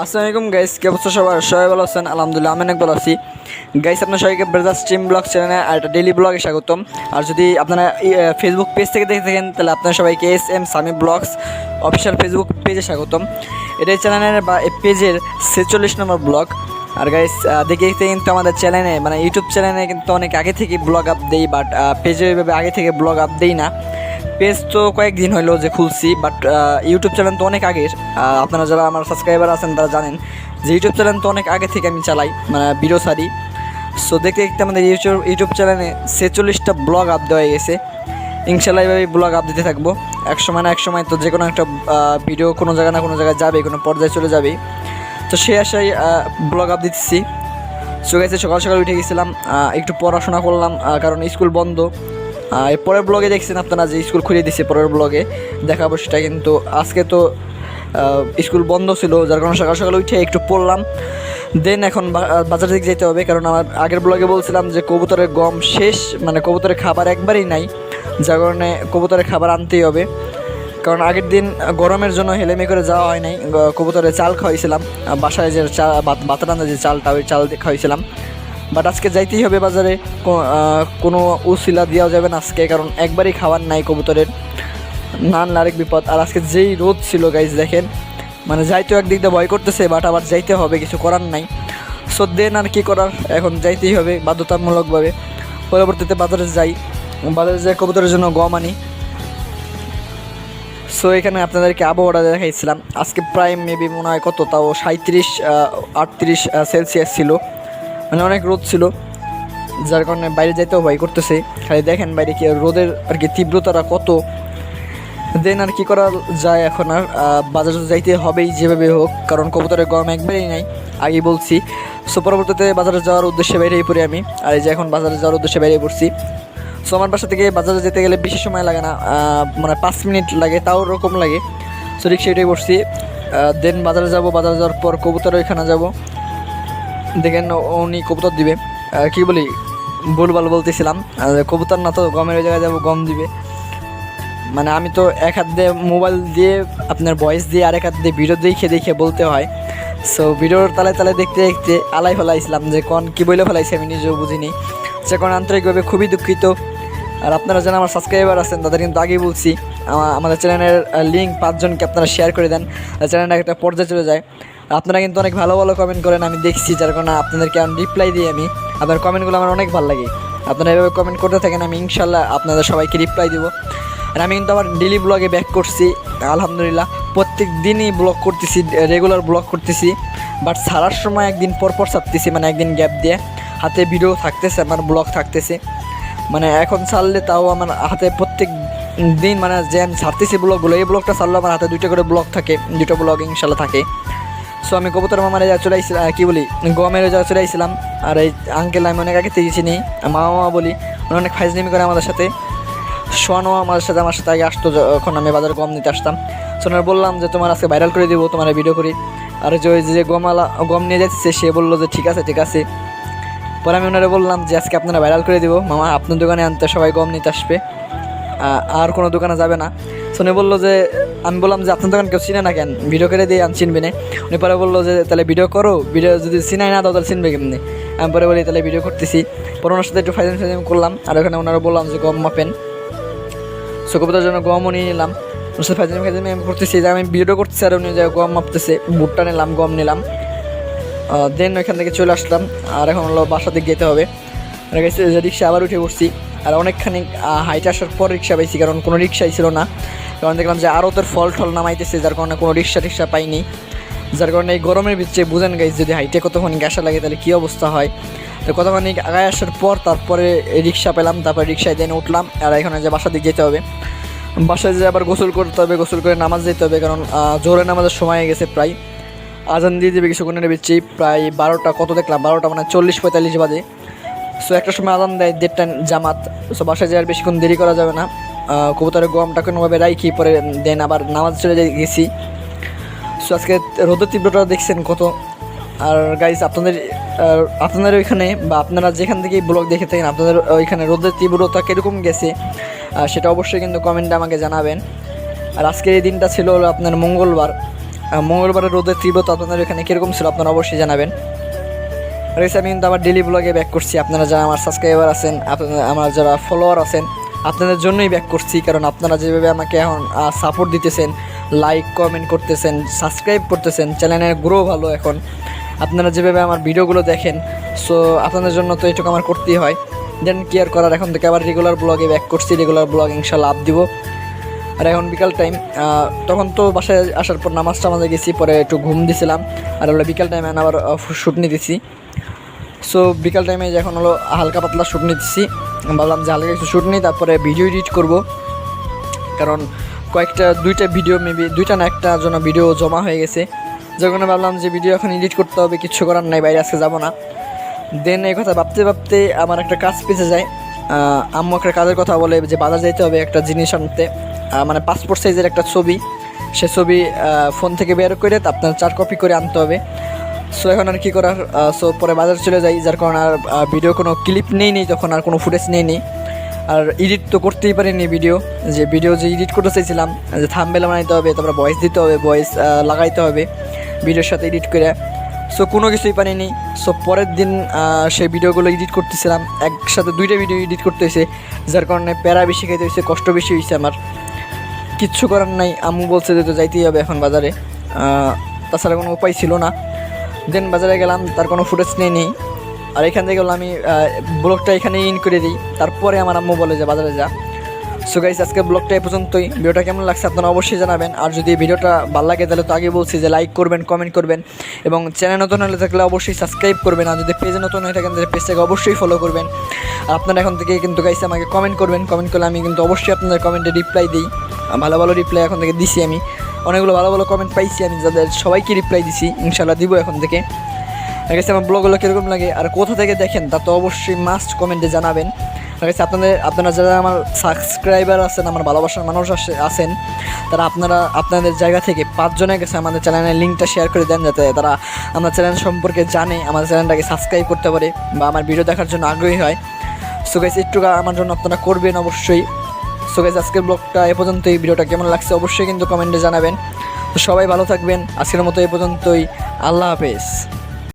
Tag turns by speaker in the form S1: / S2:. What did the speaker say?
S1: আসসালামু আলাইকুম গাইস কে অবস্থা সবার? সবাই ভালো আছেন? আলহামদুলিল্লাহ, আমি অনেক ভালো আছি। গাইস আপনার সবাইকে ব্রাদার স্ট্রিম ব্লগ চ্যানেলে আর একটা ডেলি ব্লগে স্বাগতম। আর যদি আপনারা ফেসবুক পেজ থেকে দেখে থাকেন, তাহলে আপনার সবাইকে S M Sami blogs official Facebook পেজে স্বাগতম। এটাই চ্যানেলের বা পেজের ছেচল্লিশ নম্বর ব্লগ আর গাইস দেখে দেখতে কিন্তু আমাদের চ্যানেলে মানে ইউটিউব চ্যানেলে কিন্তু অনেক আগে থেকে ব্লগ আপ দেই বাট পেজে এভাবে আগে থেকে ব্লগ আপ দেই না। পেজ তো কয়েকদিন হলো যে খুলছি বাট ইউটিউব চ্যানেল তো অনেক আগের। আপনারা যারা আমার সাবস্ক্রাইবার আছেন, তারা জানেন যে ইউটিউব চ্যানেল তো অনেক আগে থেকে আমি চালাই মানে ভিডিও সারি। সো দেখতে দেখতে আমাদের ইউটিউব ইউটিউব চ্যানেলে ছেচল্লিশটা ব্লগ আপ দেওয়া গেছে। ইনশাল্লাহ এভাবে ব্লগ আপ দিতে থাকব। এক সময় না এক সময় তো যে কোনো একটা ভিডিও কোনো জায়গায় না কোনো জায়গায় যাবে, কোনো পর্যায়ে চলে যাবে। তো সে আশায় ব্লগ আপ দিতেছি। সো গেছে সকাল সকাল উঠে গেছিলাম একটু পড়াশোনা করলাম কারণ স্কুল বন্ধ। পরের ব্লগে দেখছেন আপনারা যে স্কুল খুলে দিচ্ছে পরের ব্লগে দেখাবো সেটা কিন্তু আজকে তো স্কুল বন্ধ ছিল, যার কারণে সকাল সকাল উঠে একটু পড়লাম। দেন এখন বাজার থেকে যেতে হবে, কারণ আমার আগের ব্লগে বলছিলাম যে কবুতরের গম শেষ মানে কবুতরের খাবার একবারই নাই, যার কারণে কবুতরের খাবার আনতেই হবে। কারণ আগের দিন গরমের জন্য হেলেমে করে যাওয়া হয় নাই কবুতরের চাল খাওয়াইছিলাম বাসায় যে চা বাতা রান্না যে চালটা, ওই চাল খাওয়াইছিলাম। বাট আজকে যাইতেই হবে বাজারে। কোনো উসিলা দেওয়া যাবে না আজকে, কারণ একবারই খাবার নাই কবুতরের। নান আরেক বিপদ। আর আজকে যেই রোদ ছিল গাইজ দেখেন। মানে যাইতেও একদিক দিয়ে ভয় করতেছে বাট আবার যাইতে হবে, কিছু করার নাই। সো দেন আর কী করার? এখন যাইতেই হবে, বাধ্যতামূলকভাবে। পরবর্তীতে বাজারে যাই। বাজারে যাই কবুতরের জন্য গম আনি। সো এখানে আপনাদেরকে আবহাওয়াটা দেখাইছিলাম। আজকে প্রায় মেবি মনে হয় কত? তাও সাঁত্রিশ আটত্রিশ সেলসিয়াস ছিল। মানে অনেক রোদ ছিল, যার কারণে বাইরে যাইতেও ভয় করতেছে। খালি দেখেন বাইরে কি রোদের আর কি তীব্রতাটা কত। দেন আর কি করা যায় এখন আর বাজারে যাইতে হবেই যেভাবে হোক, কারণ কবুতরের গরম একবারেই নাই আগে বলছি। সো পরবর্তীতে বাজারে যাওয়ার উদ্দেশ্যে বেরিয়ে পড়ি আমি, আর এই যে এখন বাজারে যাওয়ার উদ্দেশ্যে বেরিয়ে পড়ছি। সো আমার বাসা থেকে বাজারে যেতে গেলে বেশি সময় লাগে না মানে পাঁচ মিনিট লাগে, তাও ওরকম লাগে। সো রিক্সা এটাই বসছি দেন বাজারে যাব, বাজারে যাওয়ার পর কবুতর ওইখানে যাব। দেখেন, উনি কবুতর দিবে। কি বলি, ভুলভাল বলতেছিলাম। কবুতর না তো গমের ওই জায়গায় যাব, গম দিবে। মানে আমি তো এক হাত দিয়ে মোবাইল দিয়ে, আপনার ভয়েস দিয়ে আর এক হাত দিয়ে ভিডিও দেখে দেখে বলতে হয়। সো ভিডিওর তালে তালে দেখতে দেখতে আলাই ফেলাইছিলাম যে কোন কী বলে ফেলাইছি আমি নিজেও বুঝিনি। সে কোন আন্তরিকভাবে খুবই দুঃখিত। আর আপনারা যারা আমার সাবস্ক্রাইবার আছেন, তাদের কিন্তু আগেই বলছি আমাদের চ্যানেলের লিঙ্ক পাঁচজনকে আপনারা শেয়ার করে দেন। চ্যানেলটা একটা পর্যায়ে চলে যায়। আপনারা কিন্তু অনেক ভালো ভালো কমেন্ট করেন, আমি দেখছি, যার কারণে আপনাদেরকে আমি রিপ্লাই দিই আমি। আপনার কমেন্টগুলো আমার অনেক ভালো লাগে। আপনারা এভাবে কমেন্ট করতে থাকেন, আমি ইনশাল্লাহ আপনাদের সবাইকে রিপ্লাই দেবো। আর আমি কিন্তু আমার ডেলি ব্লগে ব্যাক করছি, আলহামদুলিল্লাহ। প্রত্যেক দিনই ব্লগ করতেছি রেগুলার ব্লগ করতেছি। বাট ছাড়ার সময় একদিন পরপর পর ছাড়তেছি মানে একদিন গ্যাপ দিয়ে। হাতে ভিডিও থাকতেছে, আমার ব্লগ থাকতেছে। মানে এখন ছাড়লে তাও আমার হাতে প্রত্যেক দিন মানে যে আমি ছাড়তেছি ব্লগগুলো এই ব্লগটা ছাড়লে আমার হাতে দুইটা করে ব্লগ থাকে দুটো ব্লগ ইনশাল্লাহ থাকে। সো আমি কবুতর মামারে যা চলে আইছিলাম কী বলি? গমের যা চলে আইছিলাম আর এই আঙ্কেল আমি অনেক আগে থেকে চিনি মামা মামা বলি অনেক ফাইজলিমি করে আমাদের সাথে। সোয়ানো আমাদের সাথে আমার সাথে আগে আসতো যখন আমি বাজারে গম নিতে আসতাম। সো ওনার বললাম যে, তোমার আজকে ভাইরাল করে দিব, তোমার ভিডিও করি। আর যে ওই যে গমালা গম নিয়ে যাচ্ছে সে বলল যে, ঠিক আছে ঠিক আছে। পরে আমি ওনারা বললাম যে, আজকে আপনারা ভাইরাল করে দিব। মামা, আপনার দোকানে আনতে সবাই গম নিতে আসবে। আর কোনো দোকানে যাবে না। শুনে বলল যে, আমি বললাম যে, আপনার দোকান কেউ চিনে না কেন? ভিডিও করে দিয়ে আন চিনবে না। উনি পরে বলল যে, তাহলে ভিডিও করো, ভিডিও যদি চিনাই না তাহলে চিনবে কেমনি? আমি পরে বলি, তাহলে ভিডিও করতেছি। পরে ওনার সাথে একটু ফাইজেন ফাইজেন করলাম, আর ওখানে ওনারা বললাম যে, গম মাপেন। সো কবিতার জন্য গমও নিয়ে নিলাম। ওর সাথে ফাইজেন ফাইজেন আমি করতেছি, যে, আমি ভিডিও করতেছি, আর উনি যে, গম মাপতেছে ভুট্টা নিলাম, গম নিলাম। দেন ওইখান থেকে চলে আসলাম, আর এখন হলো বাসা দিকে যেতে হবে আর রিক্সা আবার উঠে বসছি, আর অনেকখানি হাইটে আসার পর রিক্সা পাইছি, কারণ কোনো রিক্সাই ছিল না। কারণ দেখলাম যে আরও তোর ফল টল নামাইতেছে, যার কারণে কোনো রিক্সা টিক্সা পাইনি। যার কারণে এই গরমের ভিতরে বুঝেন গাইজ যদি হাইটে কতক্ষণ গ্যাসা লাগে তাহলে কী অবস্থা হয়? তো কতক্ষণ আগায় আসার পর তারপরে রিক্সা পেলাম, তারপরে রিক্সায় দেন উঠলাম, আর এখানে যে বাসা দিকে যেতে হবে। বাসায় যে আবার গোসল করতে হবে, গোসল করে নামাজ যেতে হবে, কারণ জোরে নামাজের সময় হয়ে গেছে প্রায়। আজান দিয়ে দেবে কিছুক্ষণের বেচি প্রায় বারোটা, কত দেখলাম? বারোটা মানে চল্লিশ পঁয়তাল্লিশ বাজে। সো একটা সময় আজান দেয় দেড়টা জামাত। সো বাসায় যাওয়ার বেশিক্ষণ দেরি করা যাবে না। কবুতরের গমটা কোনোভাবে রাইখি পরে দেন, আবার নামাজ চলে গেছি। সো আজকে রোদের তীব্রতা দেখছেন কত। আর গাইস আপনাদের আপনাদের ওইখানে বা আপনারা যেখান থেকে ব্লগ দেখে থাকেন, আপনাদের ওইখানে রোদের তীব্রতা কীরকম গেছে সেটা অবশ্যই কিন্তু কমেন্টে আমাকে জানাবেন। আর আজকের এই দিনটা ছিল আপনার মঙ্গলবার। মঙ্গলবারের রোদের তীব্রতা আপনাদের এখানে কীরকম ছিল আপনারা অবশ্যই জানাবেন। রয়েছে আমি কিন্তু আমার ডেলি ব্লগে ব্যাক করছি। আপনারা যারা আমার সাবস্ক্রাইবার আছেন, আপনারা আমার যারা ফলোয়ার আছেন আপনাদের জন্যই ব্যাক করছি, কারণ আপনারা যেভাবে আমাকে এখন সাপোর্ট দিতেছেন লাইক কমেন্ট করতেছেন সাবস্ক্রাইব করতেছেন চ্যানেলের গ্রো ভালো এখন। আপনারা যেভাবে আমার ভিডিওগুলো দেখেন সো আপনাদের জন্য তো এটুকু আমার করতেই হয়। দেন কেয়ার করার, এখন থেকে আবার রেগুলার ব্লগে ব্যাক করছি রেগুলার ব্লগ ইনশাল্লাহ আপ দিব। আর এখন বিকাল টাইম তখন তো বাসায় আসার পর নামাজ টামাজে গেছি, পরে একটু ঘুম দিছিলাম, আর হলো বিকাল টাইমে আবার শ্যুট নিতেছি সো বিকাল টাইমে যখন হলো হালকা পাতলা শ্যুট নিতেছি ভাবলাম যে হালকা কিছু শ্যুট নিই, তারপরে ভিডিও এডিট করব। কারণ কয়েকটা, দুইটা ভিডিও মেবি দুইটা না, একটা জন্য ভিডিও জমা হয়ে গেছে। যখন ভাবলাম যে ভিডিও এখন এডিট করতে হবে, কিছু করার নাই, বাইরে আজকে যাব না। দেন এই কথা ভাবতে ভাবতে আমার একটা কাজ পেছে যায়। আম্মু একটা কাজের কথা বলে যে বাজার যাইতে হবে একটা জিনিস আনতে। মানে পাসপোর্ট সাইজের একটা ছবি। সে ছবি ফোন থেকে বের করে আপনার চার কপি করে আনতে হবে। সো এখন আর কি করার সো পরে বাজার চলে যাই, যার কারণে আর ভিডিও কোনো ক্লিপ নেই নেই, তখন আর কোনো ফুটেজ নেই নেই। আর এডিট তো করতেই পারিনি ভিডিও যে ভিডিও যে এডিট করতে চাইছিলাম, যে থামবেলা বানাইতে হবে, তারপরে ভয়েস দিতে হবে ভয়েস লাগাইতে হবে ভিডিওর সাথে এডিট করে। সো কোনো কিছুই পারিনি। সো পরের দিন সেই ভিডিওগুলো এডিট করতেছিলাম, একসাথে দুইটা ভিডিও এডিট করতে হয়েছে, যার কারণে প্যারা বেশি খাইতে হয়েছে, কষ্ট বেশি হয়েছে আমার। কিচ্ছু করার নাই, আম্মু বলছে যে তো যাইতেই হবে এখন বাজারে। তাছাড়া কোনো উপায় ছিল না। দেন বাজারে গেলাম, তার কোনো ফুটেজ নেই নেই। আর এখান থেকে আমি ব্লগটা এখানে ইন করে দিই। তারপরে আমার আম্মু বলে যে, বাজারে যা। সো গাইস আজকে ব্লগটা এই পর্যন্তই। ভিডিওটা কেমন লাগছে আপনারা অবশ্যই জানাবেন। আর যদি ভিডিওটা ভালো লাগে, তাহলে তো আগে বলছি যে লাইক করবেন কমেন্ট করবেন। এবং চ্যানেল নতুন হলে থাকলে অবশ্যই সাবস্ক্রাইব করবেন। আর যদি পেজে নতুন হয়ে থাকেন, তাহলে পেজটাকে অবশ্যই ফলো করবেন। আর আপনারা এখন থেকে কিন্তু গাইস আমাকে কমেন্ট করবেন। কমেন্ট করলে আমি কিন্তু অবশ্যই আপনাদের কমেন্টে রিপ্লাই দিই। ভালো ভালো রিপ্লাই এখন থেকে দিছি আমি। অনেকগুলো ভালো ভালো কমেন্ট পাইছি, আমি যাদের সবাইকে রিপ্লাই দিছি ইনশাল্লাহ দিব এখন থেকে। ঠিক আছে আমার ব্লগগুলো কীরকম লাগে আর কোথা থেকে দেখেন, তা তো অবশ্যই মাস্ট কমেন্টে জানাবেন। ঠিক আছে আপনাদের, আপনারা যারা আমার সাবস্ক্রাইবার আছেন, আমার ভালোবাসার মানুষ আছেন, তারা আপনারা, আপনাদের জায়গা থেকে পাঁচজনের কাছে আমাদের চ্যানেলের লিঙ্কটা শেয়ার করে দেন, যাতে তারা আমার চ্যানেল সম্পর্কে জানে, আমার চ্যানেলটাকে সাবস্ক্রাইব করতে পারে বা আমার ভিডিও দেখার জন্য আগ্রহী হয়। সো গাইস একটু আমার জন্য আপনারা করবেন অবশ্যই। সো গাইজ আজকের ব্লগটা এ পর্যন্ত এই ভিডিওটা কেমন লাগছে অবশ্যই কিন্তু কমেন্টে জানাবেন। তো সবাই ভালো থাকবেন। আজকের মতো এ পর্যন্তই। আল্লাহ হাফেজ।